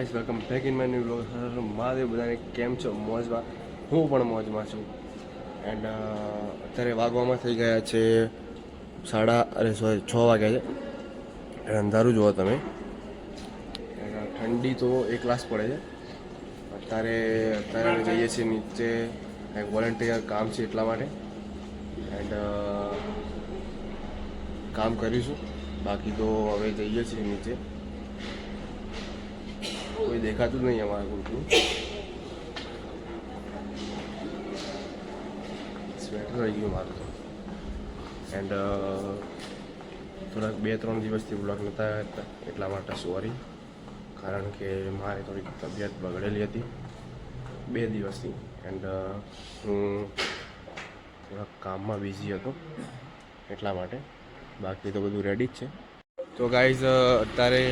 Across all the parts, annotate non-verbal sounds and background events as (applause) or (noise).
Guys welcome back in my new blog Mahadev, બધાને કેમ છો? મોજમાં. હું પણ મોજમાં છું. એન્ડ અત્યારે વાગવામાં થઈ ગયા છે સાડા, અરે સોરી છ વાગ્યા છે. અંધારું જુઓ તમે. ઠંડી તો એક ક્લાસ પડે છે. અત્યારે અત્યારે જઈએ છીએ નીચે. કંઈક વોલન્ટિયર કામ છે એટલા માટે. એન્ડ કામ કરીશું. બાકી તો હવે જઈએ છીએ નીચે. કોઈ દેખાતું નહીં અમારા ગ્રુપનું. સ્વેટર રહી ગયું મારું તો. એન્ડ થોડાક બે, ત્રણ દિવસથી બ્લોગ નહોતા એટલા માટે સોરી કારણ કે મારે થોડીક તબિયત બગડેલી હતી બે દિવસથી. એન્ડ હું થોડાક કામમાં બિઝી હતો, એટલા માટે. બાકી તો બધું રેડી જ છે. તો ગાઈઝ અત્યારે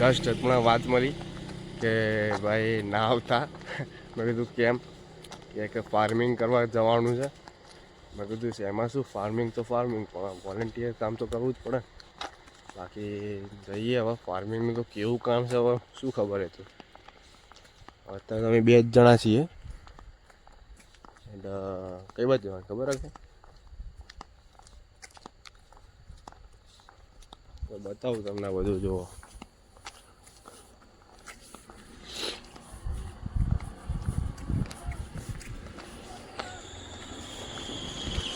જસ્ટ હમણાં વાત મળી કે ભાઈ ના આવતા. મેં કીધું, કેમ? કે ફાર્મિંગ કરવા જવાનું છે. મેં કીધું, છે, એમાં શું ફાર્મિંગ તો ફાર્મિંગ પણ વોલેન્ટિયર કામ તો કરવું જ પડે. બાકી જઈએ હવે ફાર્મિંગનું તો કેવું કામ છે હવે, શું ખબર હતું અત્યારે અમે બે જ જણા છીએ. એન્ડ કઈ બાજુ ખબર હશે? બતાવું તમને બધું, જુઓ.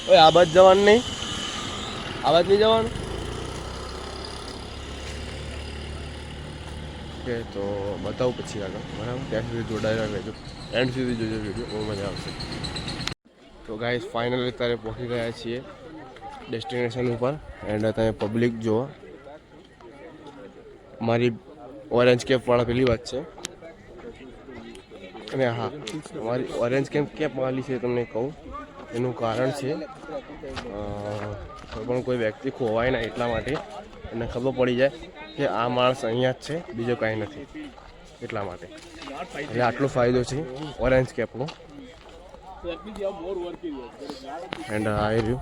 ઓય, આ બાજ જવાનું નહીં? આ બાજ નહીં જવાનું? ઓકે, તો બતાવું પછી આગળ. બરાબર? ત્યાં સુધી જોડાયેલા રહેજો. એન્ડ સુધી જોજો વીડિયો બહુ મજા આવશે. તો ગાઈઝ ફાઇનલી અત્યારે પહોંચી ગયા છીએ ડેસ્ટિનેશન ઉપર. એન્ડ તમે પબ્લિક જુઓ. મારી ઓરેન્જ કેપવાળા પહેલી વાત છે. અને હા, મારી ઓરેન્જ કેપ કેપ વાળી છે તમને કહું. એનું કારણ છે પણ કોઈ વ્યક્તિ ખોવાય ના એટલા માટે એને ખબર પડી જાય કે આ માણસ અહીંયા જ છે બીજો કાંઈ નથી. એટલા માટે. એટલે આટલો ફાયદો છે ઓરેન્જ કેપનો. એન્ડ આ રહ્યું.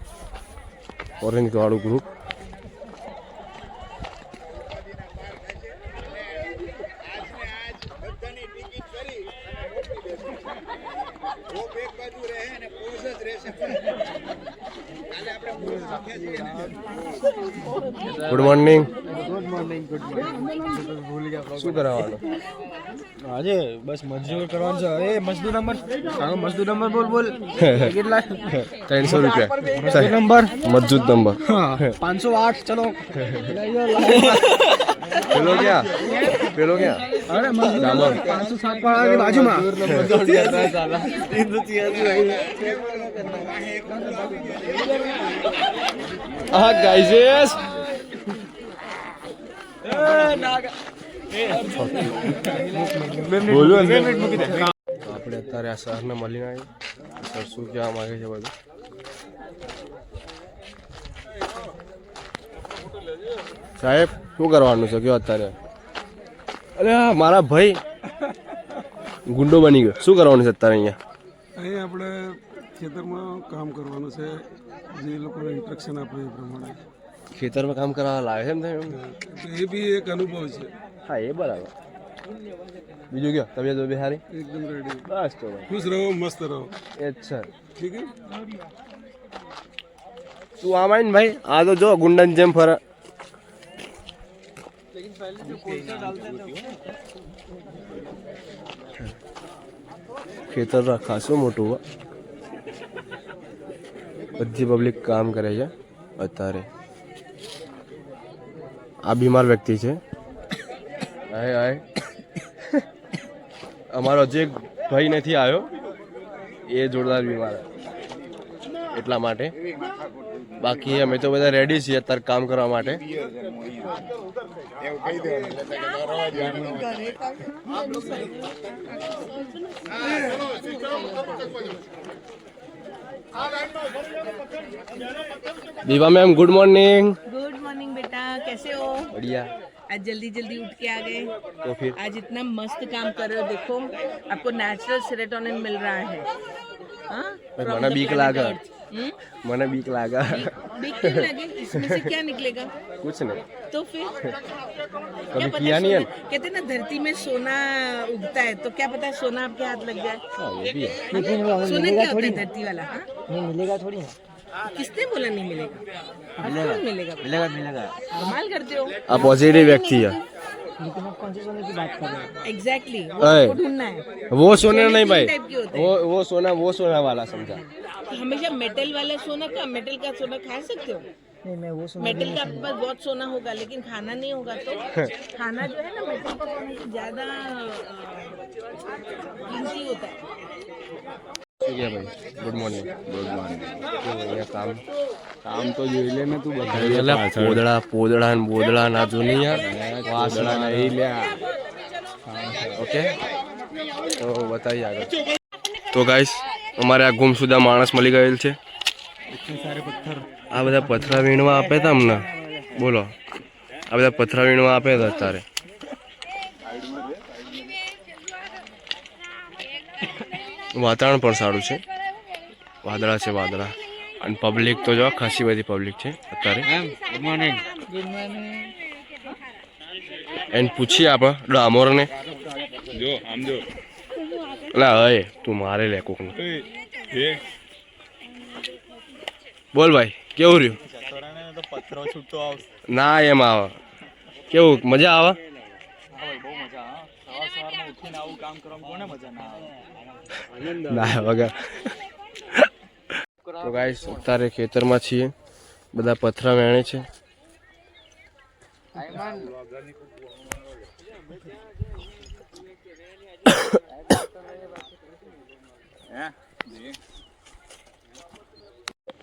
ઓરેન્જ વાળું group good morning good morning good morning ભૂલી ગયા શું કરાવવાનું આજે બસ મજદૂર કરવાનું છે. એ મજદૂર નંબર. કાકો મજદૂર નંબર બોલ બોલ. (laughs) કેટલા? ત્રણસો રૂપિયા. મજદૂર નંબર? મજૂદ નંબર. હા પાંચસો આઠ ચલો. પેલો ક્યાં? પેલો ક્યાં? અરે મજદૂર નંબર પાંચસો સાત વાળાની બાજુમાં. (laughs) (laughs) હા ગાઈઝેસ guys, yes. આપણે અત્યારે આ સરને મળીને આવી સર શું કહેવા માગે છે બધું? સાહેબ શું કરવાનું છે? કયો અત્યારે? અરે મારા ભાઈ ગુંડો બની ગયો. શું કરવાનું છે અત્યારે અહીંયા? અહીંયા આપણે ખેતરમાં કામ કરવાનું છે જે લોકોને ઇન્સ્ટ્રક્શન આપે એ પ્રમાણે ખેતરમાં કામ કરવા લાગે છે ને તમે? તો એ બી એક અનુભવ છે હા એ બરાબર બીજું કયો તબિયત બબે સારી એકદમ રેડી બસ તો ભાઈ ખુશ રહો મસ્ત રહો એ જ છે ઠીક છે તું આમ આવીને ભાઈ આ તો જો ગુંડન જેમ ફરે ખેતર ખાસું મોટું હો. બધી પબ્લિક કામ કરે છે. અત્યારે. આ બીમાર વ્યક્તિ છે. હાય હાય. અમારો જે ભાઈ નથી આવ્યો, એ જોરદાર બીમાર એટલા માટે. બાકી અમે તો બધા રેડી છીએ અત્યારે કામ કરવા માટે. Deepa ma'am good morning good morning बेटा कैसे हो? बढ़िया। आज जल्दी जल्दी उठ के आ गए। तो फिर? आज इतना मस्त काम कर रहे हो देखो आपको नेचुरल सेरेटोनिन मिल रहा है। हाँ? मना बीक लागा। हम्म? मना बीक लागा। बीक लगे? इसमें से क्या निकलेगा? कुछ नहीं। तो फिर? (laughs) कभी किया नहीं है? कहते ना धरती में सोना उगता है तो क्या पता है सोना आपके हाथ लग जाए? हाँ, हाँ, सोना क्या होता है धरती वाला हाँ? नहीं मिलेगा थोड़ी किसने बोला नहीं मिलेगा? मिलेगा। मिलेगा? मिलेगा मिलेगा। कमाल करते हो। आप पॉजिटिव व्यक्ति है। लेकिन आप कौन से सोने की बात कर रहे हैं। एग्जैक्टली वो ढूंढना है। वो सोना नहीं भाई। वो वो सोना वो सोना वाला समझा। तो हमेशा मेटल वाला सोना का मेटल का सोना खा सकते हो? नहीं मैं वो सोना मेटल का आपके पास बहुत सोना होगा लेकिन खाना नहीं होगा तो खाना जो है ना मेटल का सोने से ज्यादा अ, कीमती होता है શું કે ભાઈ ગુડ મોર્નિંગ ગુડ મોર્નિંગ અહીંયા કામ કામ તો જોઈ લે ને તું એટલે પોદળા પોદળા ને બોદળા ના જો નહીં યાર વાસણા નહીં લ્યા ઓકે તો બતાવીએ આગળ તો ગાઈસ અમારે આ ગુમસુદા માણસ મળી ગયેલ છે આ બધા પથરા વીણવા આપે હતા અમને બોલો. આ બધા પથરા વીણવા આપે હતા અત્યારે. વાતાવરણ પણ સારું છે. વાદળા છે વાદળા. અને પબ્લિક તો જો ખાસી બધી પબ્લિક છે અત્યારે. એને પૂછીએ આપણે ડામોરને. જો આમ જો. લા હે તું મારે લે કોકને. બોલ ભાઈ, કેવું રહ્યું? ના, એમ આવે. કેવું, મજા આવે? હા ના, વગર. તો ગાઈસ અત્યારે ખેતરમાં છીએ. બધા પથરા વેણે છે.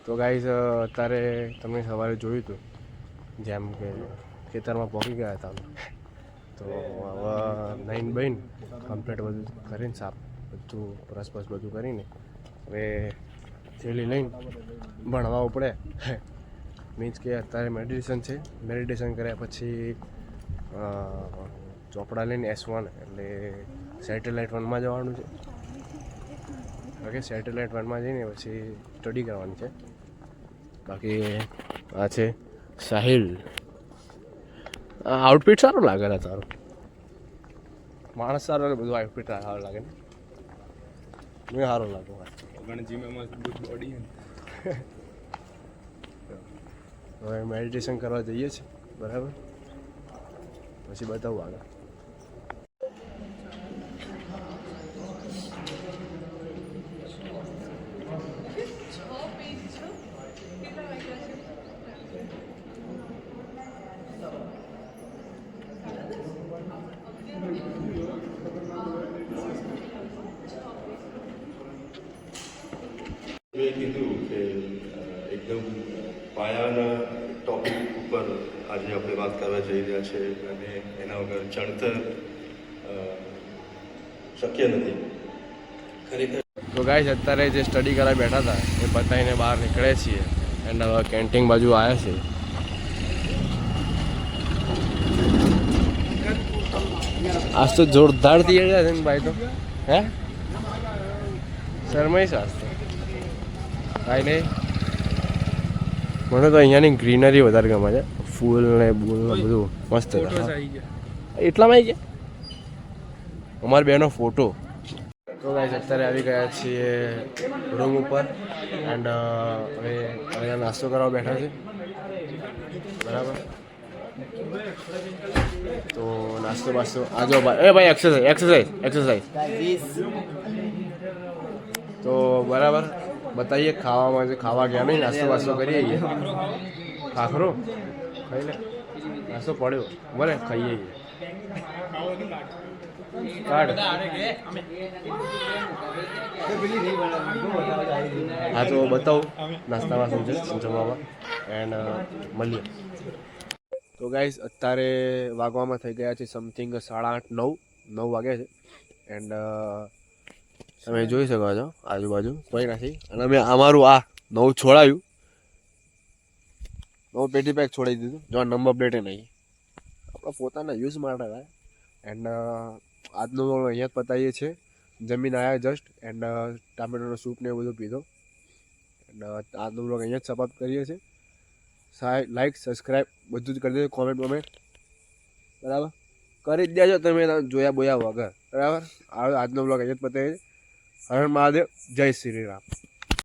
તો ગાઈઝ અત્યારે તમે સવારે જોયું હતું જેમ કે ખેતરમાં પહોંચી ગયા હતા અમે. તો હવે નાઈન બહીન કમ્પ્લેટ બધું કરીને સાફ, બધું બ્રશ બધું કરીને હવે થેલી લઈને ભણવા ઉપડે. મીન્સ કે અત્યારે મેડિટેશન છે. મેડિટેશન કર્યા પછી ચોપડા લઈને એસ વન એટલે સેટેલાઇટ વનમાં જવાનું છે. ઓકે સેટેલાઇટ વનમાં જઈને પછી સ્ટડી કરવાની છે. બાકી આ છે સાહિલ. આઉટફિટ સારું લાગે ને તારું? માણસ સારો લાગે બધું આઉટફિટ સારું લાગે ને. મેં સારું લાગે હવે મેડિટેશન કરવા જઈએ છીએ બરાબર? પછી બતાવું આગળ મેં કીધું કે અ, એકદમ પાયાના ટોપિક ઉપર આજે આપણે વાત કરવા જઈ રહ્યા છે અને એના વગર ચણતર શક્ય નથી. ખરેખર તો ગાઈસ અત્યારે જે સ્ટડી કરવા બેઠા હતા, એ પતાવીને બહાર નીકળે છીએ. એન્ડ હવે કેન્ટીન બાજુ આવ્યા છે. આજ તો જોરદાર તૈયાર છે ભાઈ તો. હે? શરમાઈશ આજ તો. કાંઈ નહીં. મને તો અહીંયાની ગ્રીનરી વધારે ગમે છે. ફૂલ ને બૂલ ને બધું. મસ્ત. એટલામાં આવી ગયા? અમારી બેનો ફોટો. તો ગાઈસ અત્યારે આવી ગયા છીએ રૂમ ઉપર એન્ડ હવે હવે નાસ્તો કરવા બેઠા છે બરાબર? તો નાસ્તો બાસ્તો આ જો ભાઈ એ ભાઈ એક્સરસાઇઝ એક્સરસાઇઝ એક્સરસાઇઝ તો બરાબર બતાવીએ ખાવામાં જે ખાવા ગયા નહીં નાસ્તો બાસ્તો કરીએ આવીએ ખાખરો? ખાઈ લે. પડ્યો. ભલે ખાઈએ કાઢ. હા, તો બતાવું. નાસ્તામાં શું છે? જમવામાં એન્ડ મળીએ. તો ગાઈઝ અત્યારે વાગવામાં થઈ ગયા છે સમથિંગ સાડા આઠ, નવ. નવ વાગે છે. એન્ડ તમે જોઈ શકો છો આજુબાજુ. કોઈ નથી. અને અમે અમારું આ નવું છોડાયું. નવું પેટી પેક છોડાવી દીધું. જો નંબર પ્લેટે નહીં. આપણા પોતાના યુઝ માટે થાય. એન્ડ આજનો અહીંયા જ પતાવીએ છીએ. જમીન આવ્યા જસ્ટ એન્ડ ટામેટાનો સૂપ ને એવું બધું પીધો. એન્ડ આજનો બ્લોગ અહીંયા જ સમાપ્ત કરીએ છીએ. સાહેબ લાઈક સબસ્ક્રાઈબ બધું જ કરી દેજો કોમેન્ટ વોમેન્ટ બરાબર? કરી જ દેજો તમે જોયા બોયા વગર. બરાબર? આજનો બ્લોગ અહીંયા જ પતાવીએ હરણ મહાદેવ. જય શ્રી રામ.